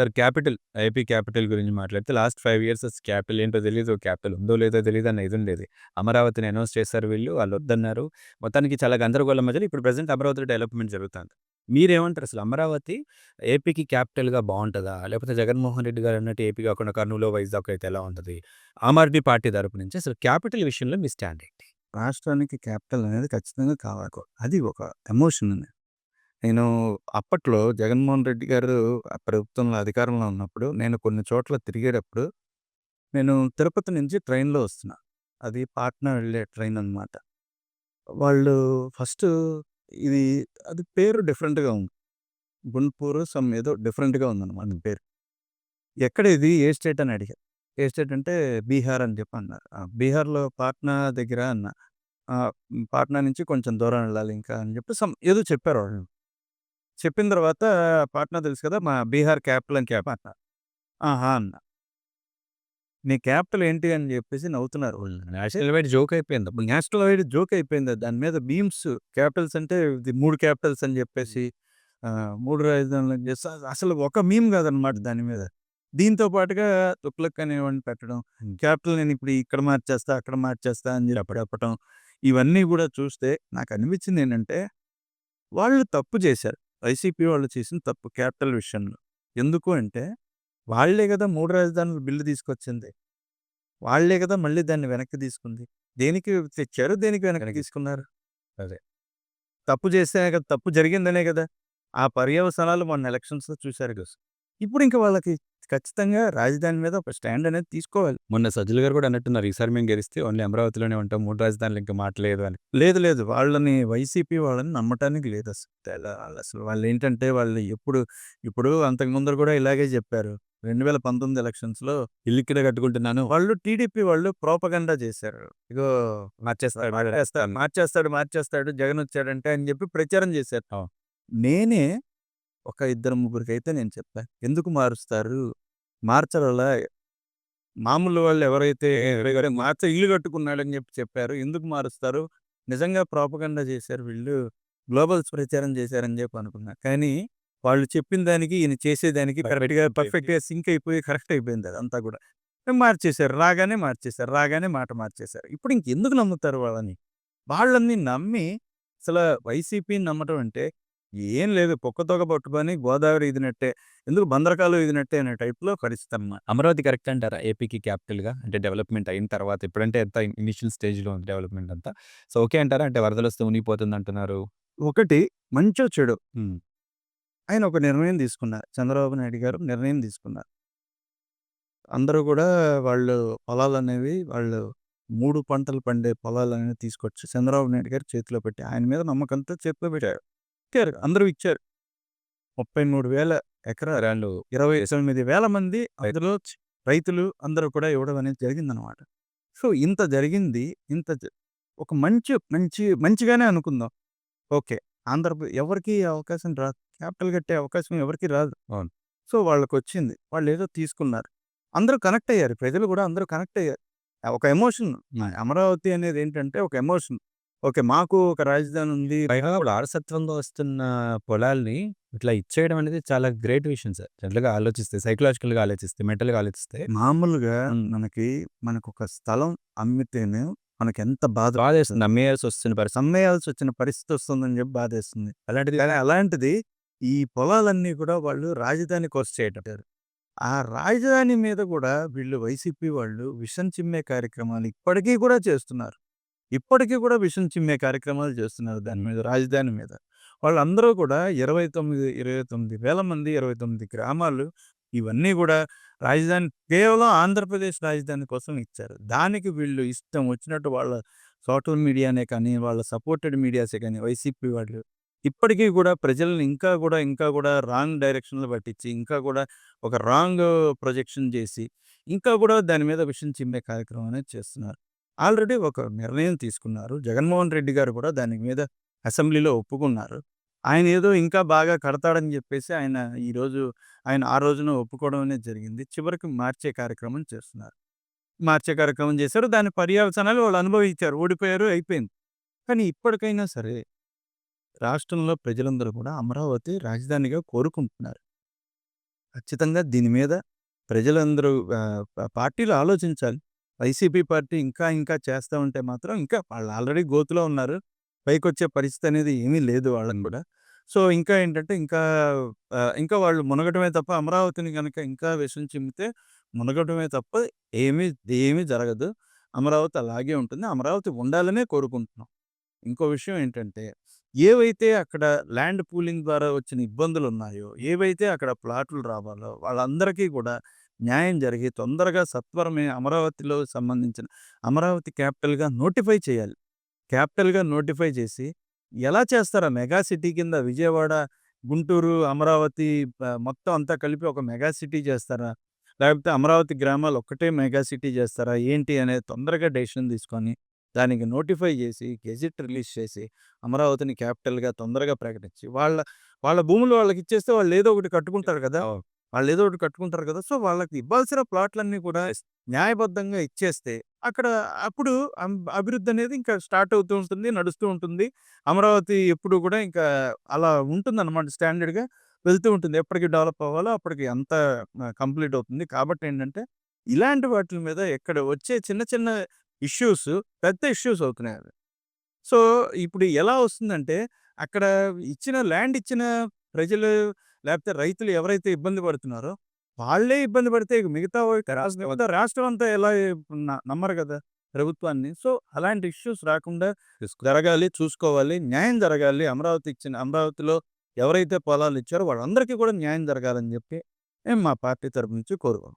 Sir capital, AP capital గురించి మాట్లాడితే last five years capital ఏంటో తెలియదు క్యాపిటల్ ఉందో లేదో తెలీదన్న ఇదుండేది. అమరావతిని అనౌన్స్ చేశారు వీళ్ళు. వాళ్ళు వద్దన్నారు మొత్తానికి చాలా గందరగోళం మధ్యలో ఇప్పుడు ప్రెజెంట్ అమరావతి డెవలప్‌మెంట్ జరుగుతుంది మీరేమంటారు అసలు అమరావతి ఏపీకి క్యాపిటల్‌గా బాగుంటుందా లేకపోతే జగన్మోహన్ రెడ్డి గారు అన్నట్టు ఏపీ కాకుండా కర్నూలు వైజాగ్ అయితే ఎలా ఉంటుంది ఆమ్ ఆద్మీ పార్టీ తరపు నుంచి అసలు క్యాపిటల్ విషయంలో మీ స్టాండ్ ఏంటి? రాష్ట్రానికి క్యాపిటల్ అనేది ఖచ్చితంగా కావాలి. అది ఒక ఎమోషన్ ఉంది నేను అప్పట్లో జగన్మోహన్ రెడ్డి గారు ఆ ప్రభుత్వంలో అధికారంలో ఉన్నప్పుడు నేను కొన్ని చోట్ల తిరిగేటప్పుడు నేను తిరుపతి నుంచి ట్రైన్‌లో వస్తున్నా. అది పాట్నా వెళ్ళే ట్రైన్ అనమాట. వాళ్ళు ఫస్ట్ ఇది అది పేరు డిఫరెంట్‌గా ఉంది. గుంటూరు సమ్ ఏదో డిఫరెంట్‌గా ఉందన్నమాట పేరు. ఎక్కడ ఇది? ఏ స్టేట్ అని అడిగారు. ఏ స్టేట్ అంటే బీహార్ అని చెప్పి అన్నారు. ఆ! బీహార్‌లో పాట్నా దగ్గర అన్నా. పాట్నా నుంచి కొంచెం దూరం వెళ్ళాలి ఇంకా అని చెప్పి సమ్ ఏదో చెప్పారు వాళ్ళు. చెప్పిన తర్వాత పాట్నా తెలుసు కదా! మా బీహార్ క్యాపిటల్ అని చెప్పి అన్నారు. ఆహా! అన్నా. మీ క్యాపిటల్ ఏంటి అని చెప్పేసి నవ్వుతున్నారు. నేషనల్ వైడ్ జోక్ అయిపోయింది. నేషనల్ వైడ్ జోక్ అయిపోయింది. దాని మీద మీమ్స్ క్యాపిటల్స్ అంటే ఇది 3 క్యాపిటల్స్ అని చెప్పేసి ఆహ్, 3 రాజధానులని చేసి అసలు ఒక మీమ్ కాదనమాట దాని మీద. దీంతో పాటుగా తుగ్లక్ అనేవాడిని పెట్టడం. క్యాపిటల్ నేను ఇప్పుడు ఇక్కడ మార్చేస్తా, అక్కడ మార్చేస్తా అని చెప్పి చెప్పటం. ఇవన్నీ కూడా చూస్తే నాకు అనిపించింది ఏంటంటే వాళ్ళు తప్పు చేశారు. వైసీపీ వాళ్ళు చేసిన తప్పు క్యాపిటల్ విషయంలో. ఎందుకు అంటే వాళ్ళే కదా 3 రాజధానుల బిల్లు తీసుకొచ్చింది. వాళ్ళే కదా మళ్ళీ దాన్ని వెనక్కి తీసుకుంది. దేనికి తెచ్చారు? దేనికి వెనక్కి. తీసుకున్నారు? అదే. తప్పు చేస్తేనే కదా! తప్పు జరిగిందనే కదా! ఆ పర్యవసానాలు మొన్న ఎలక్షన్స్‌లో చూసారు కదా! ఇప్పుడు ఇంక వాళ్ళకి ఖచ్చితంగా రాజధాని మీద ఒక స్టాండ్ అనేది తీసుకోవాలి. మొన్న సజ్జల గారు కూడా అన్నట్టున్నారు. ఈసారి మేము గెలిస్తే ఓన్లీ అమరావతిలోనే ఉంటాం. 3 రాజధానులు ఇంక మాట లేదు అని. లేదు లేదు. వాళ్ళని వైసీపీ వాళ్ళని నమ్మటానికి లేదసలు. తెల ఆళ్ళసలు వాళ్ళేంటంటే వాళ్ళు ఎప్పుడు ఇప్పుడు అంతకు ముందర కూడా ఇలాగే చెప్పారు. 2019 ఎలక్షన్స్‌లో ఇల్లిక్కడ కట్టుకుంటున్నాను. వాళ్ళు టీడీపీ వాళ్ళు ప్రోపగండా చేశారు. ఇగో మార్చేస్తాడు. మార్చేస్తాడు, మార్చేస్తాడు, మార్చేస్తాడు జగన్ వచ్చాడంటే అని చెప్పి ప్రచారం చేశారు. నేనే ఒక ఇద్దరు ముగ్గురికైతే నేను చెప్పా. ఎందుకు మారుస్తారు? మార్చరలా మామూలు వాళ్ళు ఎవరైతే మార్చ ఇల్లు కట్టుకున్నాడని చెప్పి చెప్పారు. ఎందుకు మారుస్తారు? నిజంగా ప్రోపగండా చేశారు వీళ్ళు. గ్లోబల్స్ ప్రచారం చేశారని చెప్పి అనుకున్నా. కానీ వాళ్ళు చెప్పిన దానికి ఈయన చేసేదానికి కరెక్ట్‌గా పర్ఫెక్ట్‌గా సింక్ అయిపోయి కరెక్ట్ అయిపోయింది అదంతా కూడా. మార్చేశారు. రాగానే మార్చేశారు. రాగానే మాట మార్చేశారు. ఇప్పుడు ఇంకెందుకు నమ్ముతారు వాళ్ళని? వాళ్ళని నమ్మి అసలు వైసీపీని నమ్మటం అంటే ఏం లేదు కుక్కతోక పట్టుకొని గోదావరి ఈదినట్టే. ఎందుకు బందరకాలు ఈదినట్టే అనే టైప్‌లో అన్నమాట. అమరావతి కరెక్ట్ అంటారా? ఏపీకి క్యాపిటల్‌గా అంటే డెవలప్‌మెంట్ అయిన తర్వాత ఇప్పుడంటే ఎంత ఇనిషియల్ స్టేజ్‌లో ఉంది డెవలప్‌మెంట్ అంతా. సో, ఓకే అంటారా? అంటే వరదలొస్తే మునిగిపోతుంది అంటున్నారు. ఒకటి మంచో చెడో. ఆయన ఒక నిర్ణయం తీసుకున్నారు. చంద్రబాబు నాయుడు గారు నిర్ణయం తీసుకున్నారు. అందరూ కూడా వాళ్ళు పొలాలనేవి వాళ్ళు 3 పంటలు పండే పొలాలనేవి తీసుకొచ్చి చంద్రబాబు నాయుడు గారి చేతిలో పెట్టి ఆయన మీద నమ్మకంతో చేతిలో పెట్టారు. ఇచ్చారు. అందరూ ఇచ్చారు. 33,000 ఎకరాలు 29,000 మంది అందులో చ్ రైతులు అందరూ కూడా ఇవ్వడం అనేది జరిగిందనమాట. సో, ఇంత జరిగింది. ఇంత ఒక మంచి మంచి మంచిగానే అనుకుందాం. ఓకే. ఆంధ్రప్ర ఎవరికీ అవకాశం రాదు. క్యాపిటల్ కట్టే అవకాశం ఎవరికీ రాదు. అవును. సో, వాళ్ళకొచ్చింది. వాళ్ళేదో తీసుకున్నారు. అందరూ కనెక్ట్ అయ్యారు. ప్రజలు కూడా అందరూ కనెక్ట్ అయ్యారు. ఒక ఎమోషన్. అమరావతి అనేది ఏంటంటే ఒక ఎమోషన్. ఓకే. మాకు ఒక రాజధాని ఉంది. పైగా వారసత్వంగా వస్తున్న పొలాల్ని ఇట్లా ఇచ్చేయడం అనేది చాలా గ్రేట్ విషయం సార్. జనరల్‌గా ఆలోచిస్తే సైకలాజికల్‌గా ఆలోచిస్తే, మెంటల్‌గా ఆలోచిస్తే మామూలుగా హ్మ్. మనకి మనకొక స్థలం అమ్మితేనే మనకెంత బాధ బాధేస్తుంది. అమ్మేయాల్సి వస్తున్న పరిస్థితి. సమ్మేయాల్సి వచ్చిన పరిస్థితి వస్తుందని చెప్పి బాధేస్తుంది. అలాంటిది కానీ అలాంటిది ఈ పొలాలన్నీ కూడా వాళ్ళు రాజధాని కోసం చేయటం. ఆ రాజధాని మీద కూడా వీళ్ళు వైసీపీ వాళ్ళు విషం చిమ్మే కార్యక్రమాలు ఇప్పటికీ కూడా చేస్తున్నారు. ఇప్పటికీ కూడా విషం చిమ్మే కార్యక్రమాలు చేస్తున్నారు దాని మీద రాజధాని మీద. వాళ్ళందరూ కూడా 29, 29,000 మంది 29 గ్రామాలు ఇవన్నీ కూడా రాజధాని కేవలం ఆంధ్రప్రదేశ్ రాజధాని కోసం ఇచ్చారు. దానికి వీళ్ళు ఇష్టం వచ్చినట్టు వాళ్ళ సోషల్ మీడియానే కానీ, వాళ్ళ సపోర్టెడ్ మీడియాసే కానీ వైసీపీ వాళ్ళు ఇప్పటికీ కూడా ప్రజల్ని ఇంకా కూడా, ఇంకా కూడా రాంగ్ డైరెక్షన్‌లో పట్టించి, ఇంకా కూడా ఒక రాంగ్ ప్రొజెక్షన్ చేసి, ఇంకా కూడా దాని మీద విషం చిమ్మే కార్యక్రమం అనేది చేస్తున్నారు. ఆల్రెడీ ఒక నిర్ణయం తీసుకున్నారు. జగన్మోహన్ రెడ్డి గారు కూడా దాని మీద అసెంబ్లీలో ఒప్పుకున్నారు. ఆయన ఏదో ఇంకా బాగా కడతాడని చెప్పేసి ఆయన ఈరోజు ఆయన ఆ రోజున ఒప్పుకోవడం అనేది జరిగింది. చివరికి మార్చే కార్యక్రమం చేస్తున్నారు. మార్చే కార్యక్రమం చేశారు. దాని పర్యవసానాలు వాళ్ళు అనుభవించారు. ఓడిపోయారు. అయిపోయింది. కానీ ఇప్పటికైనా సరే రాష్ట్రంలో ప్రజలందరూ కూడా అమరావతి రాజధానిగా కోరుకుంటున్నారు. ఖచ్చితంగా దీని మీద ప్రజలందరూ పార్టీలు ఆలోచించాలి. వైసీపీ పార్టీ ఇంకా ఇంకా చేస్తా ఉంటే మాత్రం ఇంకా వాళ్ళు ఆల్రెడీ గోతిలో ఉన్నారు. పైకొచ్చే పరిస్థితి అనేది ఏమీ లేదు వాళ్ళకి కూడా. సో, ఇంకా ఏంటంటే ఇంకా ఇంకా వాళ్ళు మునగటమే తప్ప అమరావతిని గనక ఇంకా విషం చిమ్మితే మునగటమే తప్ప ఏమీ ఏమీ జరగదు. అమరావతి అలాగే ఉంటుంది. అమరావతి ఉండాలనే కోరుకుంటున్నాం. ఇంకో విషయం ఏంటంటే ఏవైతే అక్కడ ల్యాండ్ పూలింగ్ ద్వారా వచ్చిన ఇబ్బందులున్నాయో, ఏవైతే అక్కడ ప్లాట్లు రావాలో వాళ్ళందరికీ కూడా న్యాయం జరిగి తొందరగా సత్వరమే అమరావతిలో సంబంధించిన అమరావతి క్యాపిటల్‌గా నోటిఫై చేయాలి. క్యాపిటల్‌గా నోటిఫై చేసి ఎలా చేస్తారా మెగా సిటీ కింద విజయవాడ, గుంటూరు, అమరావతి మొత్తం అంతా కలిపి ఒక మెగా సిటీ చేస్తారా? లేకపోతే అమరావతి గ్రామాలు ఒక్కటే మెగా సిటీ చేస్తారా? ఏంటి అనేది తొందరగా డెసిషన్ తీసుకొని దానికి నోటిఫై చేసి గెజిట్ రిలీజ్ చేసి అమరావతిని క్యాపిటల్‌గా తొందరగా ప్రకటించి వాళ్ళ వాళ్ళ భూములు వాళ్ళకి ఇచ్చేస్తే వాళ్ళు ఏదో ఒకటి కట్టుకుంటారు కదా! వాళ్ళు ఏదో ఒకటి కట్టుకుంటారు కదా! సో, వాళ్ళకి ఇవ్వాల్సిన ప్లాట్‌లన్నీ కూడా న్యాయబద్ధంగా ఇచ్చేస్తే అక్కడ అప్పుడు అభివృద్ధి అనేది ఇంకా స్టార్ట్ అవుతూ ఉంటుంది. నడుస్తూ ఉంటుంది. అమరావతి ఎప్పుడు కూడా ఇంకా అలా ఉంటుందన్నమాట స్టాండర్డ్‌గా వెళ్తూ ఉంటుంది. ఎప్పటికి డెవలప్ అవ్వాలో అప్పటికి అంత కంప్లీట్ అవుతుంది. కాబట్టి ఏంటంటే ఇలాంటి వాటి మీద ఎక్కడ వచ్చే చిన్న చిన్న ఇష్యూస్ పెద్ద ఇష్యూస్ అవుతున్నాయి అవి. సో, ఇప్పుడు ఎలా వస్తుందంటే అక్కడ ఇచ్చిన ల్యాండ్ ఇచ్చిన ప్రజలు లేకపోతే రైతులు ఎవరైతే ఇబ్బంది పడుతున్నారో వాళ్ళే ఇబ్బంది పడితే ఇక మిగతా రాష్ట్రం రాష్ట్రం అంతా ఎలా నమ్మరు కదా! ప్రభుత్వాన్ని. సో, అలాంటి ఇష్యూస్ రాకుండా జరగాలి, చూసుకోవాలి. న్యాయం జరగాలి. అమరావతి ఇచ్చిన అమరావతిలో ఎవరైతే పొలాలు ఇచ్చారో వాళ్ళందరికీ కూడా న్యాయం జరగాలని చెప్పి మేము మా పార్టీ తరపు నుంచి కోరుకుంటున్నాం.